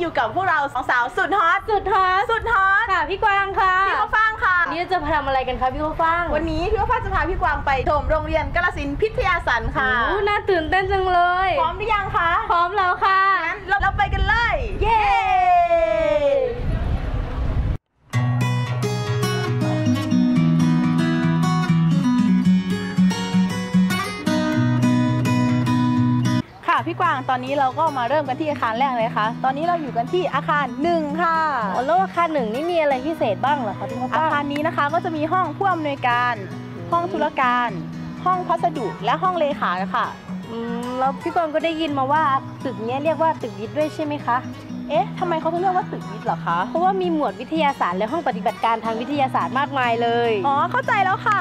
อยู่กับพวกเราสองสาวสุดฮอตสุดฮอตสุดฮอตค่ะพี่กวางค่ะพี่ข้าวฟ่างค่ะวันนี้จะมาทำอะไรกันคะพี่ข้าวฟ่าง วันนี้พี่ข้าวฟ่างจะพาพี่กวางไปชมโรงเรียนกาลสินธุ์พิทยาสันค่ะโอ้น่าตื่นเต้นจังเลย พร้อมหรือยังคะ พร้อมแล้วค่ะงั้นเราเราไปกันเลย เย้ พี่กวางตอนนี้เราก็มาเริ่มกันที่อาคารแรกเลยค่ะ ตอนนี้เราอยู่กันที่อาคารหนึ่งค่ะโอ้แล้วอาคารหนึ่งนี่มีอะไรพิเศษบ้างเหรอคะพี่ข้าวอาฟ่างคารนี้นะคะก็จะมีห้องผู้อำนวยการ ห้องธุรการ ห้องพัสดุและห้องเลขาค่ะอืมแล้วพี่กวางก็ได้ยินมาว่าตึกเนี้ยเรียกว่าตึกวิทย์ด้วยใช่ไหมคะเอ๊ะทำไมเขาถึงเรียกว่าตึกวิทย์เหรอคะ เพราะว่ามีหมวดวิทยาศาสตร์และห้องปฏิบัติการทางวิทยาศาสตร์มากมายเลย อ๋อ เข้าใจแล้วค่ะ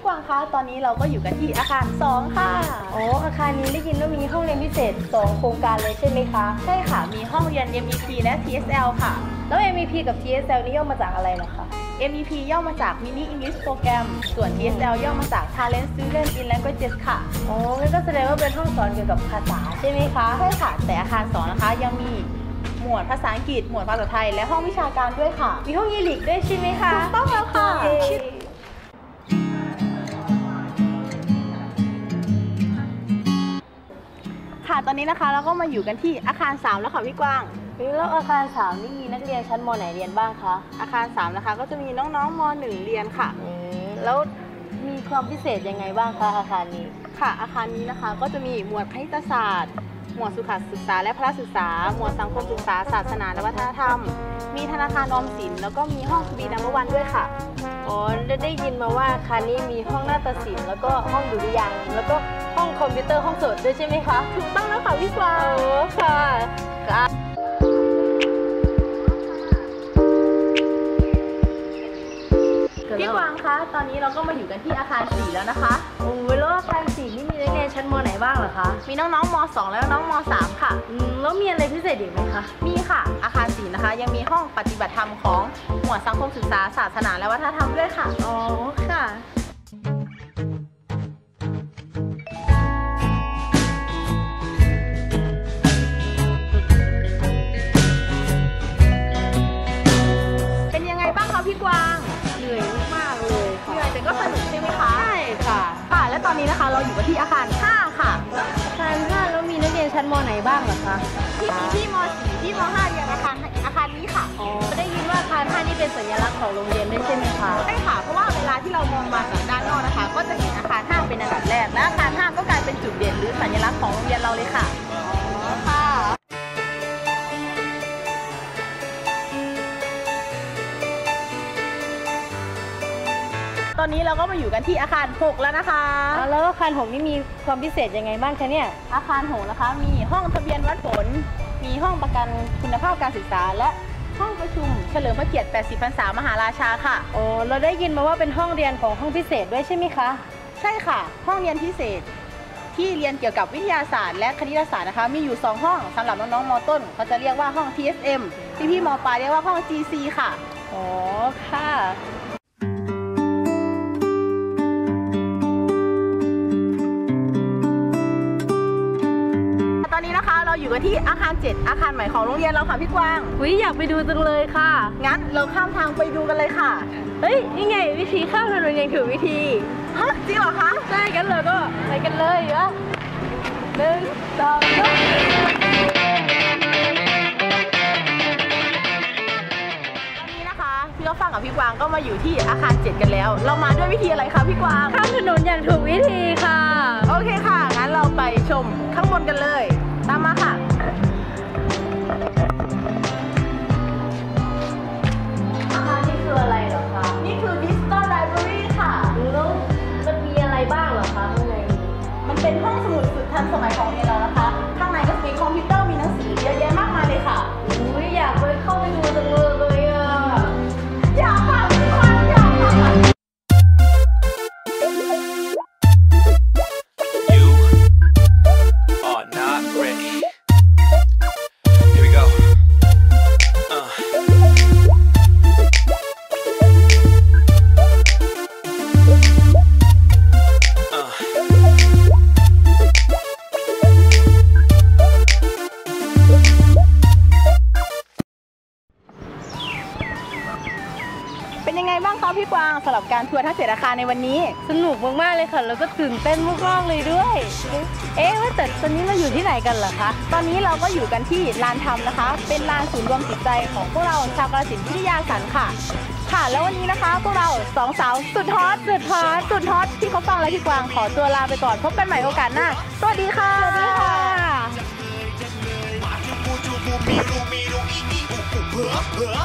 พี่กวางคะ ตอนนี้เราก็อยู่กันที่อาคาร 2 ค่ะ อ๋อ อาคารนี้ได้ยินว่ามีห้องเรียนพิเศษ 2 โครงการเลยใช่ไหมคะ ใช่ค่ะ มีห้องเรียน MEP และ TSL ค่ะ แล้ว MEP กับ TSL นี่ย่อมาจากอะไรเหรอคะ MEP ย่อมาจาก Mini English Program ส่วน TSL ย่อมาจาก Talent Student in Languages ค่ะ อ๋องั้นก็แสดงว่าเป็นห้องสอนเกี่ยวกับภาษาใช่ไหมคะ ใช่ค่ะ แต่อาคาร2นะคะยังมีหมวดภาษาอังกฤษ หมวดภาษาไทย และห้องวิชาการด้วยค่ะ มีห้องยีลิกด้วยใช่ไหมคะ ถูกต้องแล้วค่ะ ค่ะ ตอนนี้นะคะเราก็มาอยู่กันที่อาคาร 3 แล้วค่ะพี่กวาง แล้วอาคารสามนี่มีนักเรียนชั้นมไหนเรียนบ้างคะ อาคาร3นะคะก็จะมีน้องๆม .1 เรียนค่ะอืมแล้วมีความพิเศษยังไงบ้างคะอาคารนี้ ค่ะ อาคารนี้นะคะก็จะมีหมวดคณิตศาสตร์ หมวดสุขศึกษาและพละศึกษา หมวดสังคมศึกษา ศาสนาและวัฒนธรรม มีธนาคารออมสิน แล้วก็มีห้องบีนัมเบอร์วันด้วยค่ะ อ๋อได้ได้ยินมาว่าอาคารนี้มีห้องนาฏศิลป์แล้วก็ห้องดุริยางค์แล้วก็ห้องคอมพิวเตอร์ห้องสดด้วยใช่ไหมคะ ถูกต้องแล้วค่ะพี่กวางโอ้ค่ะพี่กวางคะ ตอนนี้เราก็มาอยู่กันที่อาคาร4แล้วนะคะ โอ้ยแล้วอาคารสี่ บ้างเหรอคะ มีน้องๆม 2 และน้องๆม3 ค่ะ อืมแล้วมีอะไรพิเศษอีกไหมคะ มีค่ะ อาคาร4นะคะ ยังมีห้องปฏิบัติธรรมของหมวดสังคมศึกษาศาสนาและวัฒนธรรมด้วยค่ะ อ๋อค่ะ เป็นยังไงบ้างคะพี่กวางเหนื่อยมากๆเลยเหนื่อยแต่ก็สนุกใช่ไหมคะ ใช่ค่ะ ค่ะ และตอนนี้นะคะเราอยู่กันที่อาคาร5 บ้างเหรอคะที่มีที่ม 4 ที่ม 5 เรียนอาคารอาคารนี้ค่ะอ๋อได้ยินว่าอาคารห้านี่เป็นสัญลักษณ์ของโรงเรียนด้วยใช่ไหมคะใช่ค่ะเพราะว่าเวลาที่เรามองมาจากด้านนอกนะคะ ก็จะเห็นอาคาร5เป็นอันดับแรกและอาคาร5ก็กลายเป็นจุดเด่นหรือสัญลักษณ์ของโรงเรียนเราเลยค่ะ ตอนนี้เราก็มาอยู่กันที่อาคาร 6 แล้วนะคะอ๋อแล้วอาคารหกนี่มีความพิเศษยังไงบ้างคะเนี่ย อาคารหงนะคะ มีห้องทะเบียนวัดผล มีห้องประกันคุณภาพการศึกษา และห้องประชุมเฉลิมพระเกียรติ 80 พรรษามหาราชาค่ะ โอ้เราได้ยินมาว่าเป็นห้องเรียนของห้องพิเศษด้วยใช่ไหมคะ ใช่ค่ะ ห้องเรียนพิเศษ ที่เรียนเกี่ยวกับวิทยาศาสตร์ และคณิตศาสตร์นะคะ มีอยู่ 2 ห้องสำหรับน้องๆมต้น เขาจะเรียกว่าห้อง TSM พี่พี่ๆมปลายเรียกว่าห้อง GC ค่ะ อ๋อ ค่ะ อยู่กันที่อาคาร 7 อาคารใหม่ของโรงเรียนเราค่ะพี่กวางวิอยากไปดูจังเลยค่ะ งั้นเราข้ามทางไปดูกันเลยค่ะ เฮ้ยนี่ไงวิธีข้ามถนนยังถูกวิธีฮะจริงเหรอคะได้กันเลยก็ไปกันเลยวะหนึ่งสองสามตอนนี้นะคะพี่ก็ฟังกับพี่กวางก็มาอยู่ที่อาคาร 7 กันแล้ว เรามาด้วยวิธีอะไรคะพี่กวางข้ามถนนอย่างถูกวิธีค่ะ โอเคค่ะ งั้นเราไปชมข้างบนกันเลย ตาม สำหรับการทัวร์ทัศน์เสราคารในวันนี้ สนุกมากๆเลยค่ะ แล้วก็ตื่นเต้นมากๆเลยด้วย เอ๊ะว่าแต่ตอนนี้เราอยู่ที่ไหนกันเหรอคะ ตอนนี้เราก็อยู่กันที่ลานธรรมนะคะ เป็นลานศูนย์รวมจิตใจของพวกเราชาวกาฬสินธุ์พิทยาสันค่ะ ค่ะ แล้ววันนี้นะคะพวกเราสองสาวสุดฮอตสุดฮอตสุดฮอตที่เขาฟังและพี่กวางขอตัวลาไปก่อนพบกันใหม่โอกาสหน้าสวัสดีค่ะสวัสดีค่ะจูบูจูบูมีรูมีรูอีอีอูอูเผือเผือ